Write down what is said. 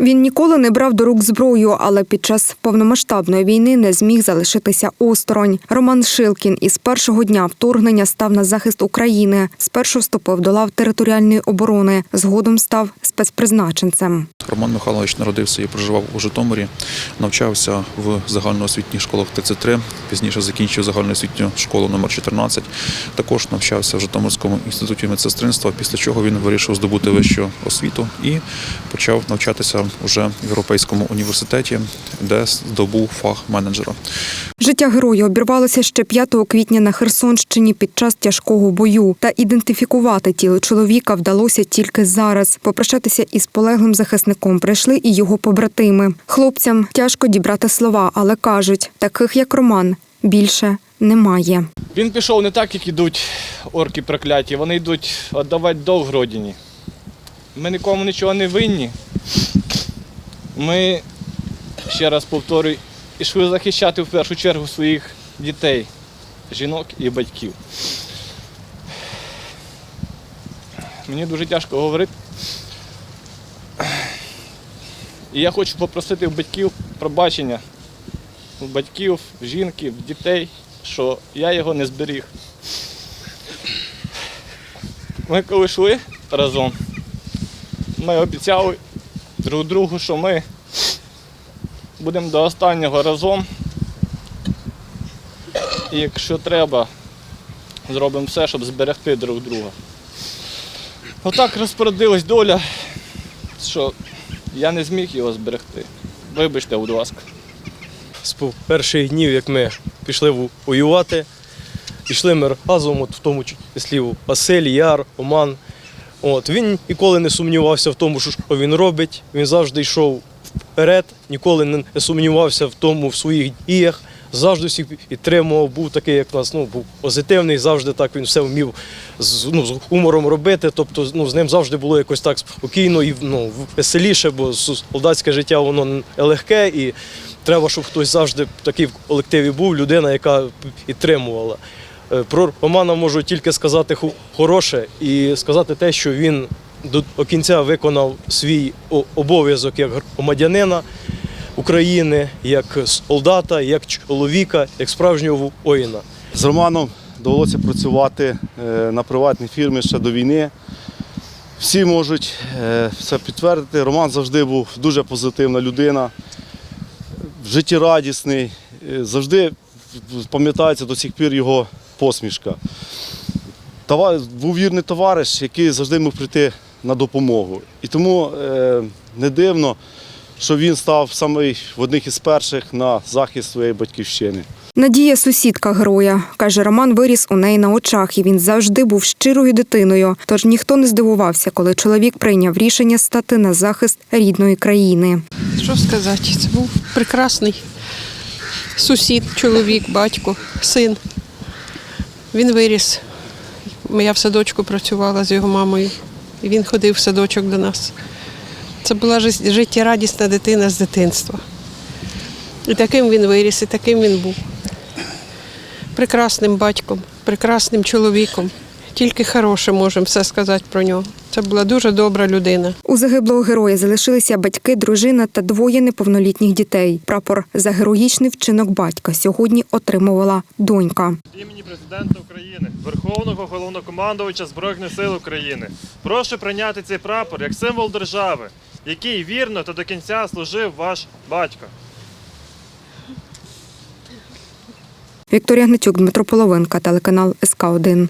Ніколи не брав до рук зброю, але під час повномасштабної війни не зміг залишитися осторонь. Роман Шилкін із першого дня вторгнення став на захист України. Спершу вступив до лав територіальної оборони, згодом став спецпризначенцем. Роман Михайлович народився і проживав у Житомирі, навчався в загальноосвітніх школах ТЦ3, пізніше закінчив загальноосвітню школу номер 14 Також навчався в Житомирському інституті медсестринства, після чого він вирішив здобути вищу освіту і почав навчатися вже в Європейському університеті, де здобув фах менеджера. Життя героя обірвалося ще 5 квітня на Херсонщині під час тяжкого бою. Та ідентифікувати тіло чоловіка вдалося тільки зараз. Попрощатися із полеглим захисником прийшли і його побратими. Хлопцям тяжко дібрати слова, але кажуть, таких як Роман більше немає. Він пішов не так, як ідуть орки прокляті. Вони йдуть віддавати долг родині. Ми нікому нічого не винні. Ми, ще раз повторюю, йшли захищати в першу чергу своїх дітей, жінок і батьків. Мені дуже тяжко говорити. І я хочу попросити в батьків пробачення. У батьків, жінки, дітей, що я його не зберіг. Ми коли йшли разом, ми обіцяли друг другу, що ми будемо до останнього разом. І якщо треба, зробимо все, щоб зберегти друг друга. Отак розпорядилась доля, що я не зміг його зберегти. Вибачте, будь ласка. з перших днів, як ми пішли воювати. Пішли ми разом, от в тому числі Василь, Яр, Оман. От, він ніколи не сумнівався в тому, що він робить. Він завжди йшов вперед, ніколи не сумнівався в тому в своїх діях. Завжди всіх підтримував, був такий, як нас, ну, був позитивний, завжди так він все вмів з, ну, з гумором робити. Тобто ну, з ним завжди було якось так спокійно і ну, веселіше, бо солдатське життя воно нелегке і треба, щоб хтось завжди такий в колективі був, людина, яка підтримувала. Е, Про Романа можу тільки сказати хороше і сказати те, що він до кінця виконав свій обов'язок як громадянина України, як солдата, як чоловіка, як справжнього воїна. З Романом довелося працювати е, на приватній фірмі ще до війни. Всі можуть це підтвердити. Роман завжди був дуже позитивна людина, життєрадісний, е, завжди пам'ятається до сих пір його посмішка. Това- Був вірний товариш, який завжди міг прийти на допомогу. І тому е, не дивно, що він став самий в одних із перших на захист своєї батьківщини. Надія сусідка героя. Каже, Роман виріс у неї на очах, і він завжди був щирою дитиною. Тож ніхто не здивувався, коли чоловік прийняв рішення стати на захист рідної країни. Що сказати? Це був прекрасний сусід, чоловік, батько, син. Він виріс. Я в садочку працювала з його мамою, і він ходив в садочок до нас. Це була життєрадісна дитина з дитинства. І таким він виріс, і таким він був. Прекрасним батьком, прекрасним чоловіком. Тільки хороше можемо все сказати про нього. Це була дуже добра людина. У загиблого героя залишилися батьки, дружина та двоє неповнолітніх дітей. Прапор за героїчний вчинок батька сьогодні отримувала донька. Імені президента України, Верховного головнокомандувача Збройних сил України. Прошу прийняти цей прапор як символ держави, який вірно та до кінця служив ваш батько. Вікторія Гнатюк, Дмитро Половинка, телеканал СК 1